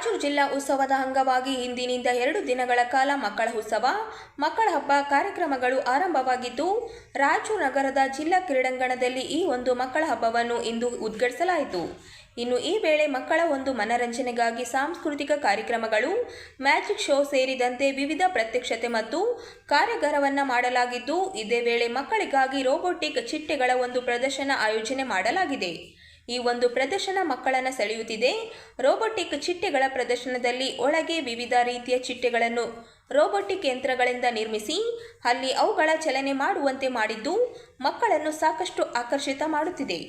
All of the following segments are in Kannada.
ರಾಯಚೂರು ಜಿಲ್ಲಾ ಉತ್ಸವದ ಅಂಗವಾಗಿ ಇಂದಿನಿಂದ ಎರಡು ದಿನಗಳ ಕಾಲ ಮಕ್ಕಳ ಉತ್ಸವ, ಮಕ್ಕಳ ಹಬ್ಬ ಕಾರ್ಯಕ್ರಮಗಳು ಆರಂಭವಾಗಿದ್ದು, ರಾಯಚೂರು ನಗರದ ಜಿಲ್ಲಾ ಕ್ರೀಡಾಂಗಣದಲ್ಲಿ ಈ ಒಂದು ಮಕ್ಕಳ ಹಬ್ಬವನ್ನು ಇಂದು ಉದ್ಘಾಟಿಸಲಾಯಿತು. ಇನ್ನು ಈ ವೇಳೆ ಮಕ್ಕಳ ಒಂದು ಮನರಂಜನೆಗಾಗಿ ಸಾಂಸ್ಕೃತಿಕ ಕಾರ್ಯಕ್ರಮಗಳು, ಮ್ಯಾಜಿಕ್ ಶೋ ಸೇರಿದಂತೆ ವಿವಿಧ ಪ್ರತ್ಯಕ್ಷತೆ ಮತ್ತು ಕಾರ್ಯಾಗಾರವನ್ನು ಮಾಡಲಾಗಿದ್ದು, ಇದೇ ವೇಳೆ ಮಕ್ಕಳಿಗಾಗಿ ರೋಬೋಟಿಕ್ ಚಿಟ್ಟೆಗಳ ಒಂದು ಪ್ರದರ್ಶನ ಆಯೋಜನೆ ಮಾಡಲಾಗಿದೆ. ಈ ಒಂದು ಪ್ರದರ್ಶನ ಮಕ್ಕಳನ್ನು ಸೆಳೆಯುತ್ತಿದೆ. ರೋಬೋಟಿಕ್ ಚಿಟ್ಟೆಗಳ ಪ್ರದರ್ಶನದಲ್ಲಿ ಒಳಗೆ ವಿವಿಧ ರೀತಿಯ ಚಿಟ್ಟೆಗಳನ್ನು ರೋಬೋಟಿಕ್ ಯಂತ್ರಗಳಿಂದ ನಿರ್ಮಿಸಿ, ಅಲ್ಲಿ ಅವುಗಳ ಚಲನೆ ಮಾಡುವಂತೆ ಮಾಡಿದ್ದು ಮಕ್ಕಳನ್ನು ಸಾಕಷ್ಟು ಆಕರ್ಷಿತ ಮಾಡುತ್ತಿದೆ.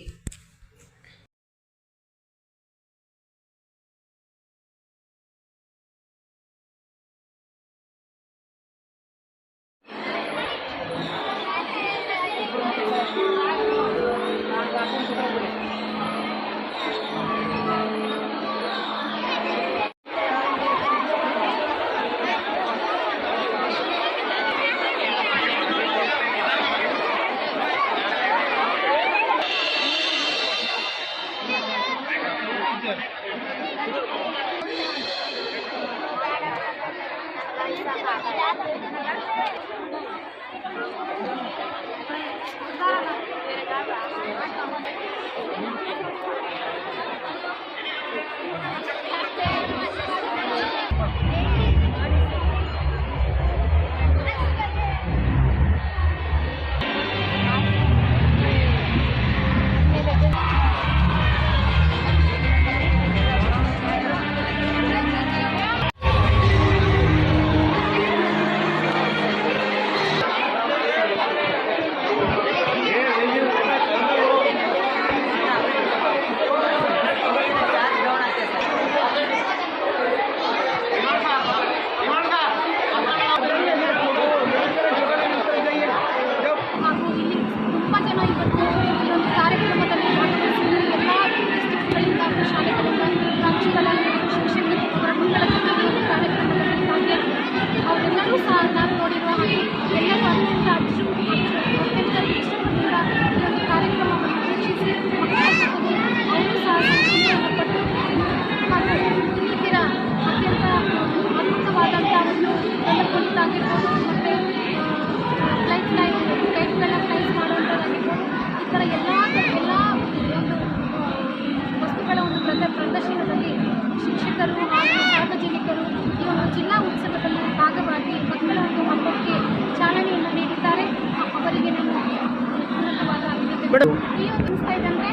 ಅಂದರೆ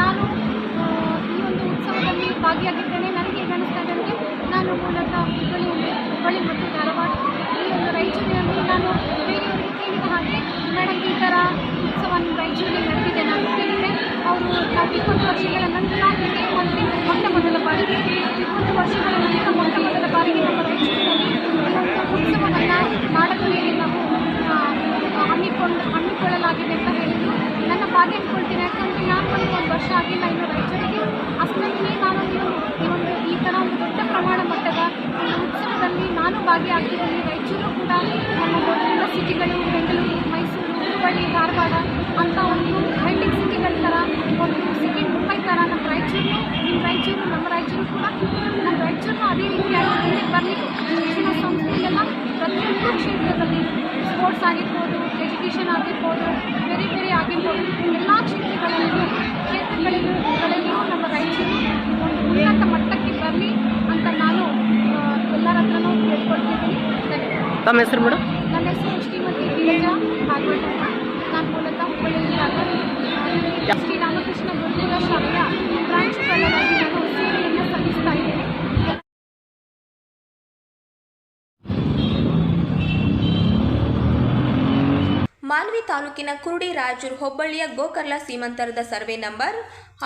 ನಾನು ಈ ಒಂದು ಉತ್ಸವದಲ್ಲಿ ಭಾಗಿಯಾಗಿದ್ದೇನೆ. ನನಗೆ ಈಗ ಅನಿಸ್ತಾ ಅಂದರೆ, ನಾನು ಮೂಲತಃ ಹುಬ್ಬಳ್ಳಿ ಹುಬ್ಬಳ್ಳಿ ಮತ್ತು ಧಾರವಾಡ ಈ ಒಂದು ರಾಯಚೂರಿನಲ್ಲಿ ನಾನು ಬೇರೆಯವರಿಗೆ ಕೇಳಿದ ಹಾಗೆ ಮೇಡಮ್ ಈ ಥರ ಉತ್ಸವ ನಿಮ್ಮ ರಾಯಚೂರಿಗೆ ನಡೆದಿದೆ. ನಾನು ಕೇಳಿದರೆ ಅವರು ಇಪ್ಪತ್ತು ವರ್ಷಗಳ ನಂತರ ಮೊಟ್ಟ ಮೊದಲ ಬಾರಿಗೆ ಇಪ್ಪತ್ತು ವರ್ಷಗಳ ಭಾಗ್ಯ ಅಂದ್ಕೊಳ್ತೀನಿ ಯಾಕಂದರೆ ನಾನು ಬಂದು ಒಂದು ವರ್ಷ ಆಗಿಲ್ಲ ಇನ್ನು ರಾಯಚೂರಿಗೆ ಅಷ್ಟರಲ್ಲಿ ನಾನು ಈ ಒಂದು ಈ ಥರ ಒಂದು ದೊಡ್ಡ ಪ್ರಮಾಣ ಮಟ್ಟದ ಒಂದು ಉತ್ಸವದಲ್ಲಿ ನಾನು ಭಾಗಿಯಾಗ್ತಿದ್ದೀನಿ. ರಾಯಚೂರು ಕೂಡ ನಮ್ಮ ಮೊದಲಿನ ಸಿಟಿಗಳು, ಬೆಂಗಳೂರು, ಮೈಸೂರು, ಹುಬ್ಬಳ್ಳಿ, ಧಾರವಾಡ ಅಂತ ಒಂದು ಟ್ರೆಂಡಿಂಗ್ ಸಿಟಿಗಳ ಥರ ಒಂದು ಸಿಟಿ ಮುಂಬೈ ಥರ ನಮ್ಮ ರಾಯಚೂರು ನಿಮ್ಮ ರಾಯಚೂರು, ನಮ್ಮ ರಾಯಚೂರು ಕೂಡ. ನಮ್ಮ ರಾಯಚೂರು ಅದೇ ರೀತಿಯಾಗಿ ಬರಲಿ ಶಿಕ್ಷಣ ಸಂಸ್ಥೆಯೆಲ್ಲ ಪ್ರತಿಯೊಂದು ಕ್ಷೇತ್ರದಲ್ಲಿ ಸ್ಪೋರ್ಟ್ಸ್ ಆಗಿರ್ಬೋದು ಎಜುಕೇಷನ್ ಆಗಿರ್ಬೋದು ಬೇರೆ ಬೇರೆ ಆಗಿರ್ಬೋದು ಎಲ್ಲ ಕ್ಷೇತ್ರಗಳಲ್ಲೂ ಕ್ಷೇತ್ರಗಳಿಗೂ ಗಳಲ್ಲಿಯೂ ನಮ್ಮ ರಾಯಚೂರು ಒಂದು ಉನ್ನತ ಮಟ್ಟಕ್ಕೆ ಬರಲಿ ಅಂತ ನಾನು ಎಲ್ಲರ ಹತ್ರನೂ ಕೇಳ್ಕೊಳ್ತಿದ್ದೀನಿ. ತಮ್ಮ ಹೆಸರು ಮೇಡಮ್? ನನ್ನ ಹೆಸರು ಶ್ರೀಮತಿ ಗಿರಿಜಾ ಭಾಗವತ ನಾನು ಮೂಲತಃ ಹುಬ್ಬಳ್ಳಿಯಲ್ಲಿ ಶ್ರೀ ರಾಮಕೃಷ್ಣ ಗುರುಕುಲ ಶಾಲೆಯ ಪ್ರಾಂಶುಪಾಲರಾಗಿ ನಾನು ಮಾನ್ವಿ ತಾಲೂಕಿನ ಕುರುಡಿ ರಾಯಚೂರು ಹೋಬಳಿಯ ಗೋಕರ್ಲ ಸೀಮಂತರದ ಸರ್ವೆ ನಂಬರ್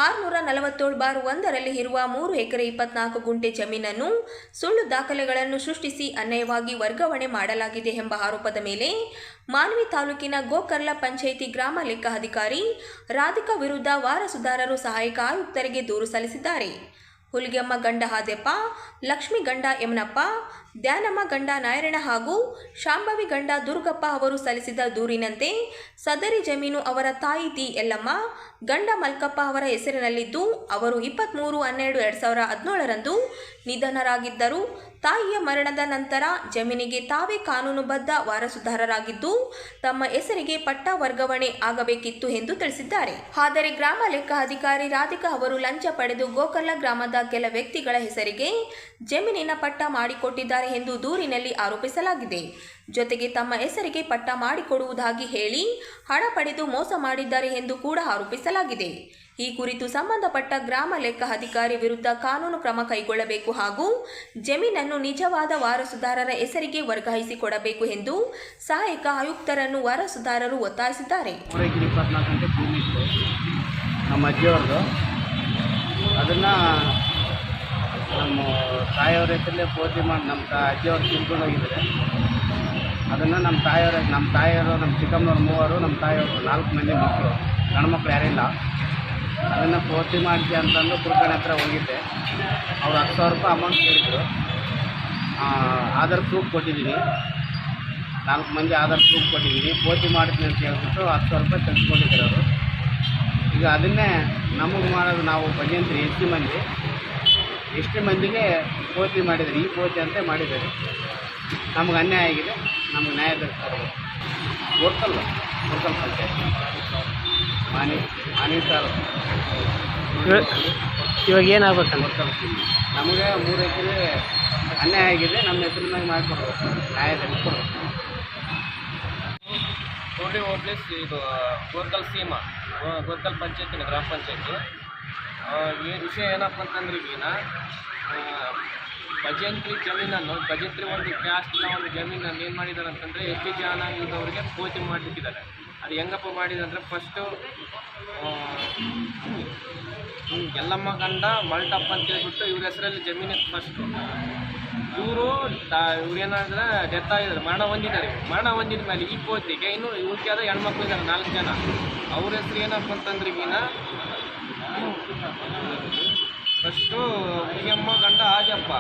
ಆರುನೂರ ನಲವತ್ತೇಳು ಬಾರ್ ಒಂದರಲ್ಲಿ ಇರುವ ಮೂರು ಎಕರೆ ಇಪ್ಪತ್ನಾಲ್ಕು ಗುಂಟೆ ಜಮೀನನ್ನು ಸುಳ್ಳು ದಾಖಲೆಗಳನ್ನು ಸೃಷ್ಟಿಸಿ ಅನ್ಯಾಯವಾಗಿ ವರ್ಗಾವಣೆ ಮಾಡಲಾಗಿದೆ ಎಂಬ ಆರೋಪದ ಮೇಲೆ ಮಾನ್ವಿ ತಾಲೂಕಿನ ಗೋಕರ್ಲ ಪಂಚಾಯಿತಿ ಗ್ರಾಮ ಲೆಕ್ಕಾಧಿಕಾರಿ ರಾಧಿಕಾ ವಿರುದ್ಧ ವಾರಸುದಾರರು ಸಹಾಯಕ ಆಯುಕ್ತರಿಗೆ ದೂರು ಸಲ್ಲಿಸಿದ್ದಾರೆ. ಹುಲಿಗೆಮ್ಮ ಗಂಡ ಹಾದೆಪ್ಪ, ಲಕ್ಷ್ಮಿ ಗಂಡ ಯಮನಪ್ಪ ಧ್ಯಾನಮ್ಮ ಗಂಡ ನಾರಾಯಣ ಹಾಗೂ ಶಾಂಭವಿ ಗಂಡ ದುರ್ಗಪ್ಪ ಅವರು ಸಲ್ಲಿಸಿದ ದೂರಿನಂತೆ ಸದರಿ ಜಮೀನು ಅವರ ತಾಯಿ ತಿ ಎಲ್ಲಮ್ಮ ಗಂಡ ಮಲ್ಕಪ್ಪ ಅವರ ಹೆಸರಿನಲ್ಲಿದ್ದು ಅವರು ಇಪ್ಪತ್ತ್ಮೂರು ಹನ್ನೆರಡು, ಎರಡು ಸಾವಿರ ಹದಿನೇಳರಂದು ನಿಧನರಾಗಿದ್ದರು. ತಾಯಿಯ ಮರಣದ ನಂತರ ಜಮೀನಿಗೆ ತಾವೇ ಕಾನೂನುಬದ್ಧ ವಾರಸುದಾರರಾಗಿದ್ದು, ತಮ್ಮ ಹೆಸರಿಗೆ ಪಟ್ಟ ವರ್ಗಾವಣೆ ಆಗಬೇಕಿತ್ತು ಎಂದು ತಿಳಿಸಿದ್ದಾರೆ. ಆದರೆ ಗ್ರಾಮ ಲೆಕ್ಕ ಅಧಿಕಾರಿ ರಾಧಿಕಾ ಅವರು ಲಂಚ ಪಡೆದು ಗೋಕರ್ಲ ಗ್ರಾಮದ ಕೆಲ ವ್ಯಕ್ತಿಗಳ ಹೆಸರಿಗೆ ಜಮೀನಿನ ಪಟ್ಟ ಮಾಡಿಕೊಟ್ಟಿದ್ದಾರೆ ಎಂದು ದೂರಿನಲ್ಲಿ ಆರೋಪಿಸಲಾಗಿದೆ. ಜೊತೆಗೆ ತಮ್ಮ ಹೆಸರಿಗೆ ಪಟ್ಟ ಮಾಡಿಕೊಡುವುದಾಗಿ ಹೇಳಿ ಹಣ ಪಡೆದು ಮೋಸ ಮಾಡಿದ್ದಾರೆ ಎಂದು ಕೂಡ ಆರೋಪಿಸಲಾಗಿದೆ. ಈ ಕುರಿತು ಸಂಬಂಧಪಟ್ಟ ಗ್ರಾಮ ಲೆಕ್ಕ ಅಧಿಕಾರಿ ವಿರುದ್ಧ ಕಾನೂನು ಕ್ರಮ ಕೈಗೊಳ್ಳಬೇಕು ಹಾಗೂ ಜಮೀನನ್ನು ನಿಜವಾದ ವಾರಸುದಾರರ ಹೆಸರಿಗೆ ವರ್ಗಾಯಿಸಿಕೊಡಬೇಕು ಎಂದು ಸಹಾಯಕ ಆಯುಕ್ತರನ್ನು ವಾರಸುದಾರರು ಒತ್ತಾಯಿಸಿದ್ದಾರೆ. ನಮ್ಮ ತಾಯಿಯವರ ಹೆಸರಲ್ಲೇ ಪೂರ್ತಿ ಮಾಡಿ ನಮ್ಮ ಅಜ್ಜಿಯವ್ರು ತಿಳ್ಕೊಂಡು ಹೋಗಿದ್ದಾರೆ ಅದನ್ನು ನಮ್ಮ ತಾಯಿಯವರ ನಮ್ಮ ತಾಯಿಯವರು ನಮ್ಮ ಚಿಕ್ಕಮ್ಮನವ್ರು ಮೂವರು ನಮ್ಮ ತಾಯಿಯವರು ನಾಲ್ಕು ಮಂದಿ ಮಕ್ಕಳು. ಗಂಡ್ಮಕ್ಳು ಯಾರಿಲ್ಲ ಅದನ್ನು ಪೂರ್ತಿ ಮಾಡಿಸಿ ಅಂತಂದು ಕುರ್ಕಣೆ ಹತ್ರ ಹೋಗಿದ್ದೆ. ಅವ್ರು ಹತ್ತು ಸಾವಿರ ರೂಪಾಯಿ ಅಮೌಂಟ್ ಕೇಳಿದ್ರು. ಆಧಾರ್ ಪ್ರೂಫ್ ಕೊಟ್ಟಿದ್ದೀನಿ. ನಾಲ್ಕು ಮಂದಿ ಆಧಾರ್ ಪ್ರೂಫ್ ಕೊಟ್ಟಿದ್ದೀನಿ. ಪೋತಿ ಮಾಡ್ತೀನಿ ಅಂತ ಹೇಳ್ಬಿಟ್ಟು ಹತ್ತು ಸಾವಿರ ರೂಪಾಯಿ ತೆಗೆದುಕೊಂಡಿದ್ದಾರೆ ಅವರು. ಈಗ ಅದನ್ನೇ ನಮಗೆ ಮಾಡೋದು ನಾವು ಭಜಂತ್ರಿ ಎಷ್ಟು ಮಂದಿ? ಎಷ್ಟು ಮಂದಿಗೆ ಪೋತಿ ಮಾಡಿದ್ದಾರೆ? ಈ ಪೂರ್ತಿ ಅಂತ ಮಾಡಿದ್ದಾರೆ. ನಮ್ಗೆ ಅನ್ಯಾಯ ಆಗಿದೆ ನಮ್ಗೆ ನ್ಯಾಯ ದೊರಕಿಸ್ತಾರೆ ಗೊತ್ತಲ್ಲ ಗೊತ್ತಲ್ಲ ಪಂಚಾಯತ್. ಮಾನಿ ಮಾನಿ ಸರ್. ಇವಾಗ ಏನಾಗಬೇಕು ಗೊತ್ತಲ್ಲ ನಮಗೆ ಮೂರು ಎಕರೆ ಅನ್ಯಾಯ ಆಗಿದೆ ನಮ್ಮ ಹೆಸರಿನಾಗ ಮಾಡಿಕೊಡ್ಬೇಕು. ನ್ಯಾಯ ತೆಗೆದುಕೊಡ್ಬೇಕು ಕೋಡಿ ಹೋಗ್ಲಿ ಇದು ಗೋರ್ಕಲ್ ಸೀಮಾ ಗೋರ್ಕಲ್ ಪಂಚಾಯತಿನ ಗ್ರಾಮ ಪಂಚಾಯತಿ. ಈ ವಿಷಯ ಏನಪ್ಪ ಅಂತಂದ್ರೆ ಈಗಿನ ಆ, ಭಜಂತ್ರಿ ಜಮೀನನ್ನು, ಭಜಂತ್ರಿ ಒಂದು ಕ್ಯಾಸ್ಟ್ನ ಒಂದು ಜಮೀನನ್ನು ಏನು ಮಾಡಿದ್ದಾರೆ ಅಂತಂದರೆ ಎಸ್ ಟಿ ಅವರಿಗೆ ಕೋತಿ ಮಾಡಿಬಿಟ್ಟಿದ್ದಾರೆ ಅದು ಹೆಂಗಪ್ಪ ಮಾಡಿದೆ ಅಂದರೆ ಫಸ್ಟು ಎಲ್ಲಮ್ಮ ಗಂಡ ಮಲ್ಟಪ್ಪ ಅಂತ ಹೇಳ್ಬಿಟ್ಟು ಇವ್ರ ಹೆಸರಲ್ಲಿ ಜಮೀನಿತ್ತು ಫಸ್ಟು ಇವರು ಇವ್ರೇನಾದ್ರೆ ಡೆತ್ ಆಗಿದ್ದಾರೆ ಮರಣ ಹೊಂದಿದ್ದಾರೆ ಮರಣ ಹೊಂದಿದ ಮೇಲೆ ಈ ಕೋತಿಗೆ ಇನ್ನು ಇವ್ರಿಗೆ ಹೆಣ್ಮಕ್ಳು ಇದ್ದಾರೆ, ನಾಲ್ಕು ಜನ. ಅವ್ರ ಹೆಸರು ಏನಪ್ಪ ಅಂತಂದ್ರೆ ಈಗಿನ ಫಸ್ಟು ಹುಲಿಯಮ್ಮ ಗಂಡ ಆಜಪ್ಪ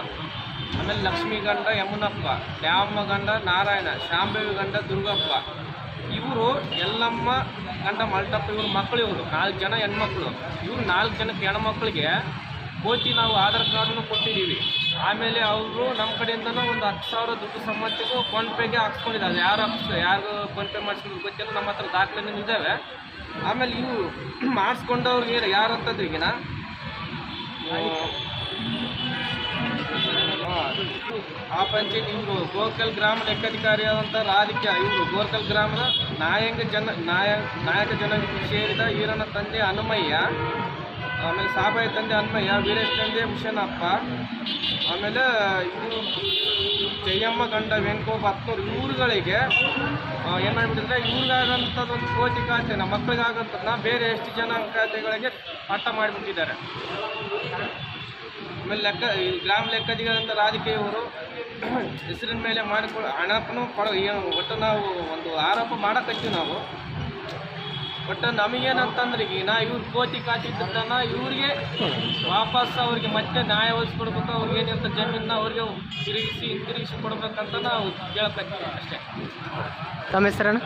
ಆಮೇಲೆ ಲಕ್ಷ್ಮಿ ಗಂಡ ಯಮುನಪ್ಪ ದ್ಯಾಮ್ಮ ಗಂಡ ನಾರಾಯಣ ಶಾಂಬೇವಿ ಗಂಡ ದುರ್ಗಪ್ಪ. ಇವರು ಎಲ್ಲಮ್ಮ ಗಂಡ ಮಲ್ಟಪ್ಪ ಇವ್ರ ಮಕ್ಕಳು ಇವರು, ನಾಲ್ಕು ಜನ ಹೆಣ್ಮಕ್ಳು. ಇವ್ರು ನಾಲ್ಕು ಜನಕ್ಕೆ ಹೆಣ್ಮಕ್ಳಿಗೆ ಕೋಚಿ ನಾವು ಆಧಾರ್ ಕಾರ್ಡನ್ನು ಕೊಟ್ಟಿದ್ದೀವಿ. ಆಮೇಲೆ ಅವರು ನಮ್ಮ ಕಡೆಯಿಂದನೂ ಒಂದು ಹತ್ತು ಸಾವಿರ ದುಡ್ಡು ಸಮ್ಮತಿಗೂ ಫೋನ್ಪೇಗೆ ಹಾಕ್ಸ್ಕೊಂಡಿದ್ದಾರೆ. ಯಾರು ಹಾಕ್ಸ್, ಯಾರು ಫೋನ್ಪೇ ಮಾಡಿಸ್ಕೊಂಡು ಗೊತ್ತಿಲ್ಲ, ನಮ್ಮ ಹತ್ರ ದಾಖಲೆನೂ ಇದ್ದಾವೆ. ಆಮೇಲೆ ಇವು ಮಾಡಿಸ್ಕೊಂಡವ್ರಿಗೆ ಯಾರು ಅಂತಂದ್ರೆ ಈಗಿನ ಆ ಪಂಚಾಯತ್ ಇವರು ಗೋರ್ಕಲ್ ಗ್ರಾಮ ಲೆಕ್ಕಾಧಿಕಾರಿ ಆದಂಥ ರಾಧಿಕ್ಯ ಇವರು ಗೋರ್ಕಲ್ ಗ್ರಾಮದ ನಾಯಕ ಜನ ನಾಯ ನಾಯಕ ಜನ ಸೇರಿದ ಈರನ ತಂದೆ ಹನುಮಯ್ಯ. ಆಮೇಲೆ ಸಾಬಾಯಿ ತಂದೆ ಅನ್ಮಯ್ಯ ವೀರೇಶ್ ತಂದೆ ಮುಷನಪ್ಪ ಆಮೇಲೆ ಇದು ಜಯಮ್ಮ ಗಂಡ ವೆಂಕೋಬ ಹತ್ನೂರು ಇವ್ರುಗಳಿಗೆ ಏನು ಮಾಡಿಬಿಟ್ಟಿದ್ರೆ ಇವ್ರಿಗಾಗಂಥದ್ದೊಂದು ಕೋಟಿ ಖಾತೆ ನಮ್ಮ ಮಕ್ಕಳಿಗಾಗಂಥದ್ದನ್ನ ಬೇರೆ ಎಷ್ಟು ಜನ ಖಾತೆಗಳಿಗೆ ಪಾಠ ಮಾಡಿಬಿಟ್ಟಿದ್ದಾರೆ. ಆಮೇಲೆ ಲೆಕ್ಕ ಗ್ರಾಮ ಲೆಕ್ಕಾಧಿಕಾರಿ ರಾಜಕೀಯವರು ಹೆಸರಿನ ಮೇಲೆ ಮಾಡಿಕೊಳ್ಳೋ ಹಣಪ್ಪನು ಕೊಡೋ ಏನು ಒಟ್ಟು ನಾವು ಒಂದು ಆರೋಪ ಮಾಡಕತ್ತೀವಿ ನಾವು. ಒಟ್ಟು ನಮಗೇನಂತಂದ್ರೆ ಈಗ ನಾ ಇವ್ರು ಕೋತಿ ಕಾತಿದ್ದನ್ನ ಇವ್ರಿಗೆ ವಾಪಸ್ ಅವ್ರಿಗೆ ಮತ್ತೆ ನ್ಯಾಯ ಒಲಿಸ್ಕೊಡ್ಬೇಕು ಅವ್ರಿಗೆ ಏನಿರ್ತ ಜಮೀನ ಅವ್ರಿಗೆ ತಿರುಗಿಸಿ ಹಿಂತಿರುಗಿಸಿ ಕೊಡ್ಬೇಕಂತ ನಾವು ಕೇಳಕತ್ತೀವಿ ಅಷ್ಟೇ. ತಮ್ಮ ಹೆಸರಣ್ಣ?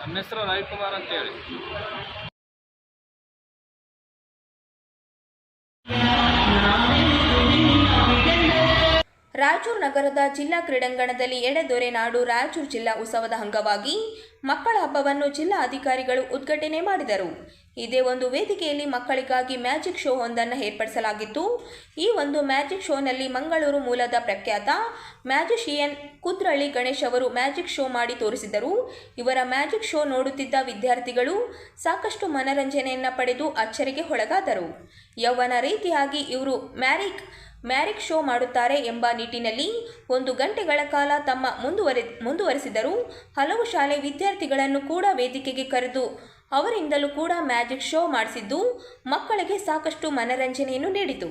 ನಮ್ಮ ಹೆಸರು ರವಿಕುಮಾರ್ ಅಂತೇಳಿ. ರಾಯಚೂರು ನಗರದ ಜಿಲ್ಲಾ ಕ್ರೀಡಾಂಗಣದಲ್ಲಿ ಎಡೆದೊರೆ ನಾಡು ರಾಯಚೂರು ಜಿಲ್ಲಾ ಉತ್ಸವದ ಅಂಗವಾಗಿ ಮಕ್ಕಳ ಹಬ್ಬವನ್ನು ಜಿಲ್ಲಾ ಅಧಿಕಾರಿಗಳು ಉದ್ಘಾಟನೆ ಮಾಡಿದರು. ಇದೇ ಒಂದು ವೇದಿಕೆಯಲ್ಲಿ ಮಕ್ಕಳಿಗಾಗಿ ಮ್ಯಾಜಿಕ್ ಶೋ ಒಂದನ್ನು ಏರ್ಪಡಿಸಲಾಗಿತ್ತು. ಈ ಒಂದು ಮ್ಯಾಜಿಕ್ ಶೋನಲ್ಲಿ ಮಂಗಳೂರು ಮೂಲದ ಪ್ರಖ್ಯಾತ ಮ್ಯಾಜಿಷಿಯನ್ ಕುದ್ರಳ್ಳಿ ಗಣೇಶ್ ಅವರು ಮ್ಯಾಜಿಕ್ ಶೋ ಮಾಡಿ ತೋರಿಸಿದರು. ಇವರ ಮ್ಯಾಜಿಕ್ ಶೋ ನೋಡುತ್ತಿದ್ದ ವಿದ್ಯಾರ್ಥಿಗಳು ಸಾಕಷ್ಟು ಮನರಂಜನೆಯನ್ನು ಪಡೆದು ಅಚ್ಚರಿಗೆ ಒಳಗಾದರು. ಯೌವನ ರೀತಿಯಾಗಿ ಇವರು ಮ್ಯಾರಿಕ್ ಮ್ಯಾರಿಕ್ ಶೋ ಮಾಡುತ್ತಾರೆ ಎಂಬ ನಿಟ್ಟಿನಲ್ಲಿ ಒಂದು ಗಂಟೆಗಳ ಕಾಲ ತಮ್ಮ ಮುಂದುವರೆ, ಮುಂದುವರೆಸಿದರು ಹಲವು ಶಾಲೆ ವಿದ್ಯಾರ್ಥಿಗಳನ್ನು ಕೂಡ ವೇದಿಕೆಗೆ ಕರೆದು ಅವರಿಂದಲೂ ಕೂಡ ಮ್ಯಾಜಿಕ್ ಶೋ ಮಾಡಿಸಿದ್ದು ಮಕ್ಕಳಿಗೆ ಸಾಕಷ್ಟು ಮನರಂಜನೆಯನ್ನು ನೀಡಿತು.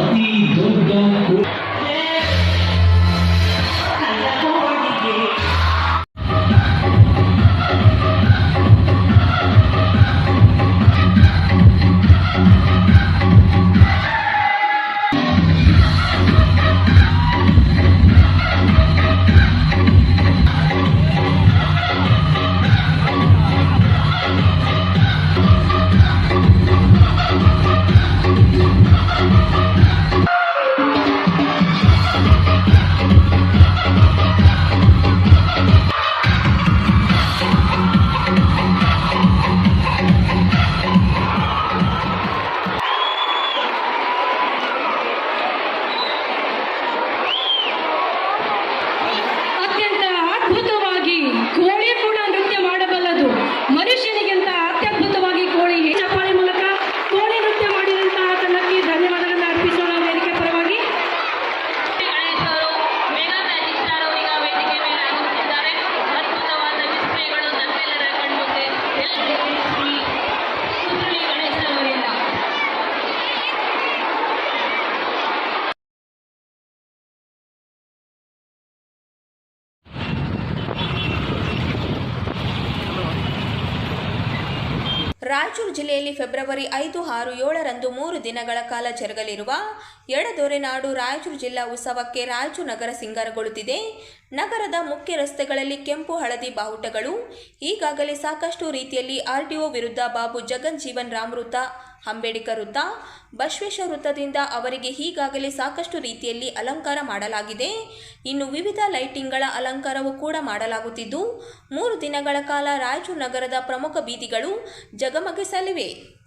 ವಿಶ್ವದ ಅತಿ ದೊಡ್ಡ ಕೋ- ಫೆಬ್ರವರಿ ಐದು, ಆರು, ಏಳರಂದು ಮೂರು ದಿನಗಳ ಕಾಲ ಜರುಗಲಿರುವ ಎಡದೊರೆನಾಡು ರಾಯಚೂರು ಜಿಲ್ಲಾ ಉತ್ಸವಕ್ಕೆ ರಾಯಚೂರು ನಗರ ಸಿಂಗಾರಗೊಳ್ಳುತ್ತಿದೆ ನಗರದ ಮುಖ್ಯ ರಸ್ತೆಗಳಲ್ಲಿ ಕೆಂಪು ಹಳದಿ ಬಾವುಟಗಳು. ಈಗಾಗಲೇ ಸಾಕಷ್ಟು ರೀತಿಯಲ್ಲಿ ಆರ್ಟಿಒ ವಿರುದ್ಧ ಬಾಬು ಜಗನ್ ಜೀವನ್ ರಾಮೃತ ಅಂಬೇಡ್ಕರ್ ವೃತ್ತ ಬಸವೇಶ್ವರ ವೃತ್ತದಿಂದ ಅವರಿಗೆ ಈಗಾಗಲೇ ಸಾಕಷ್ಟು ರೀತಿಯಲ್ಲಿ ಅಲಂಕಾರ ಮಾಡಲಾಗಿದೆ. ಇನ್ನು ವಿವಿಧ ಲೈಟಿಂಗ್ಗಳ ಅಲಂಕಾರವೂ ಕೂಡ ಮಾಡಲಾಗುತ್ತಿದ್ದು, ಮೂರು ದಿನಗಳ ಕಾಲ ರಾಯಚೂರು ನಗರದ ಪ್ರಮುಖ ಬೀದಿಗಳು ಜಗಮಗಿಸಲಿವೆ.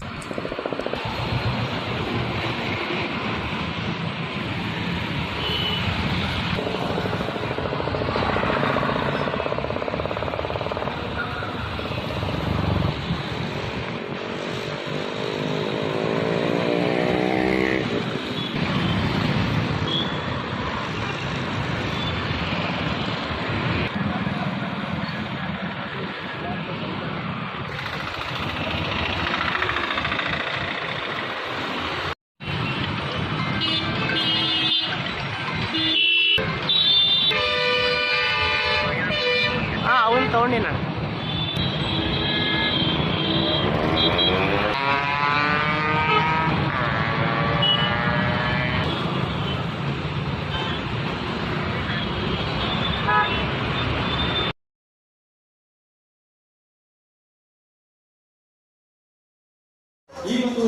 ಈ ಒಂದು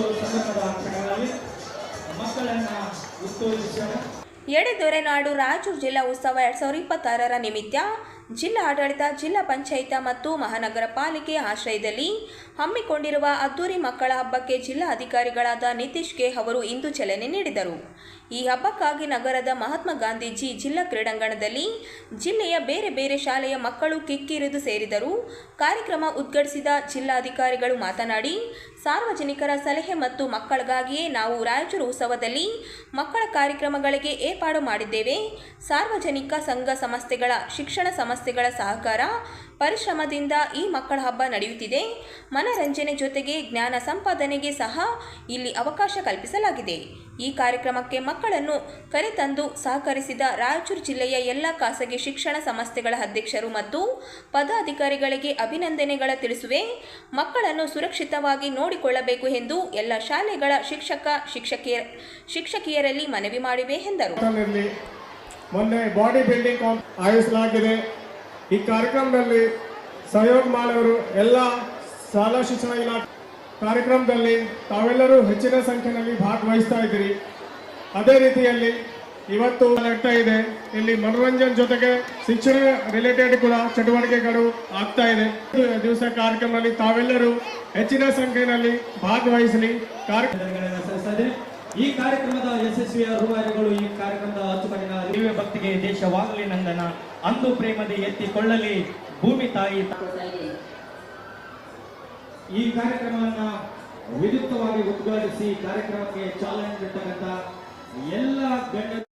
ಉತ್ತೇಜಿಸೋಣ ಎಡೆದೊರೆನಾಡು ರಾಯಚೂರು ಜಿಲ್ಲಾ ಉತ್ಸವ ಎರಡು ಸಾವಿರದ ಇಪ್ಪತ್ತಾರರ ನಿಮಿತ್ತ ಜಿಲ್ಲಾ ಆಡಳಿತ, ಜಿಲ್ಲಾ ಪಂಚಾಯತ ಮತ್ತು ಮಹಾನಗರ ಪಾಲಿಕೆ ಆಶ್ರಯದಲ್ಲಿ ಹಮ್ಮಿಕೊಂಡಿರುವ ಅದ್ದೂರಿ ಮಕ್ಕಳ ಹಬ್ಬಕ್ಕೆ ಜಿಲ್ಲಾ ಅಧಿಕಾರಿಗಳಾದ ನಿತೀಶ್ ಕೆ ಅವರು ಇಂದು ಚಲನೆ ನೀಡಿದರು. ಈ ಹಬ್ಬಕ್ಕಾಗಿ ನಗರದ ಮಹಾತ್ಮ ಗಾಂಧೀಜಿ ಜಿಲ್ಲಾ ಕ್ರೀಡಾಂಗಣದಲ್ಲಿ ಜಿಲ್ಲೆಯ ಬೇರೆ ಬೇರೆ ಶಾಲೆಯ ಮಕ್ಕಳು ಕಿಕ್ಕಿರಿದು ಸೇರಿದರು. ಕಾರ್ಯಕ್ರಮ ಉದ್ಘಾಟಿಸಿದ ಜಿಲ್ಲಾಧಿಕಾರಿಗಳು ಮಾತನಾಡಿ, ಸಾರ್ವಜನಿಕರ ಸಲಹೆ ಮತ್ತು ಮಕ್ಕಳಿಗಾಗಿಯೇ ನಾವು ರಾಯಚೂರು ಉತ್ಸವದಲ್ಲಿ ಮಕ್ಕಳ ಕಾರ್ಯಕ್ರಮಗಳಿಗೆ ಏರ್ಪಾಡು ಮಾಡಿದ್ದೇವೆ. ಸಾರ್ವಜನಿಕ ಸಂಘ ಸಂಸ್ಥೆಗಳ, ಶಿಕ್ಷಣ ಸಂಸ್ಥೆಗಳ ಸಹಕಾರ, ಪರಿಶ್ರಮದಿಂದ ಈ ಮಕ್ಕಳ ಹಬ್ಬ ನಡೆಯುತ್ತಿದೆ. ಮನರಂಜನೆ ಜೊತೆಗೆ ಜ್ಞಾನ ಸಂಪಾದನೆಗೆ ಸಹ ಇಲ್ಲಿ ಅವಕಾಶ ಕಲ್ಪಿಸಲಾಗಿದೆ. ಈ ಕಾರ್ಯಕ್ರಮಕ್ಕೆ ಮಕ್ಕಳನ್ನು ಕರೆತಂದು ಸಹಕರಿಸಿದ ರಾಯಚೂರು ಜಿಲ್ಲೆಯ ಎಲ್ಲ ಖಾಸಗಿ ಶಿಕ್ಷಣ ಸಂಸ್ಥೆಗಳ ಅಧ್ಯಕ್ಷರು ಮತ್ತು ಪದಾಧಿಕಾರಿಗಳಿಗೆ ಅಭಿನಂದನೆಗಳ ತಿಳಿಸುವೆ. ಮಕ್ಕಳನ್ನು ಸುರಕ್ಷಿತವಾಗಿ ನೋಡಿಕೊಳ್ಳಬೇಕು ಎಂದು ಎಲ್ಲ ಶಾಲೆಗಳ ಶಿಕ್ಷಕ ಶಿಕ್ಷಕಿಯ ಶಿಕ್ಷಕಿಯರಲ್ಲಿ ಮನವಿ ಮಾಡಿವೆ ಎಂದರು. ಮೊನ್ನೆ ಬಾಡಿ ಬಿಲ್ಡಿಂಗ್ ಆಯೋಜಿಸಲಾಗಿದೆ. ಈ ಕಾರ್ಯಕ್ರಮದಲ್ಲಿ ಸಹಯೋಗ ಮಾಡುವರು ಎಲ್ಲ ಶಾಲಾ ಶಿಕ್ಷಣ ಇಲಾಖೆ ಕಾರ್ಯಕ್ರಮದಲ್ಲಿ ತಾವೆಲ್ಲರೂ ಹೆಚ್ಚಿನ ಸಂಖ್ಯೆಯಲ್ಲಿ ಭಾಗವಹಿಸ್ತಾ ಇದ್ದೀರಿ. ಅದೇ ರೀತಿಯಲ್ಲಿ ಇವತ್ತು ನಡ್ತಾ ಇದೆ. ಇಲ್ಲಿ ಮನೋರಂಜನೆ ಜೊತೆಗೆ ಶಿಕ್ಷಣ ರಿಲೇಟೆಡ್ ಕೂಡ ಚಟುವಟಿಕೆಗಳು ಆಗ್ತಾ ಇದೆ. ದಿವಸ ಕಾರ್ಯಕ್ರಮದಲ್ಲಿ ತಾವೆಲ್ಲರೂ ಹೆಚ್ಚಿನ ಸಂಖ್ಯೆಯಲ್ಲಿ ಭಾಗವಹಿಸಲಿ. ಈ ಕಾರ್ಯಕ್ರಮದ ಯಶಸ್ವಿ ರೂವಾರಿಗಳು ಈ ಕಾರ್ಯಕ್ರಮದ ಅಚ್ಚುಕಟ್ಟಿನ ದಿವ್ಯ ಭಕ್ತಿಗೆ ದೇಶವಾಗಲಿ ನಂದನ. ಅಂದು ಪ್ರೇಮದಿ ಎತ್ತಿಕೊಳ್ಳಲಿ ಭೂಮಿ ತಾಯಿ. ಈ ಕಾರ್ಯಕ್ರಮವನ್ನು ವಿದ್ಯುಕ್ತವಾಗಿ ಉದ್ಘಾಟಿಸಿ ಕಾರ್ಯಕ್ರಮಕ್ಕೆ ಚಾಲನೆ ನೀಡತಕ್ಕಂಥ ಎಲ್ಲ ಗಣ್ಯ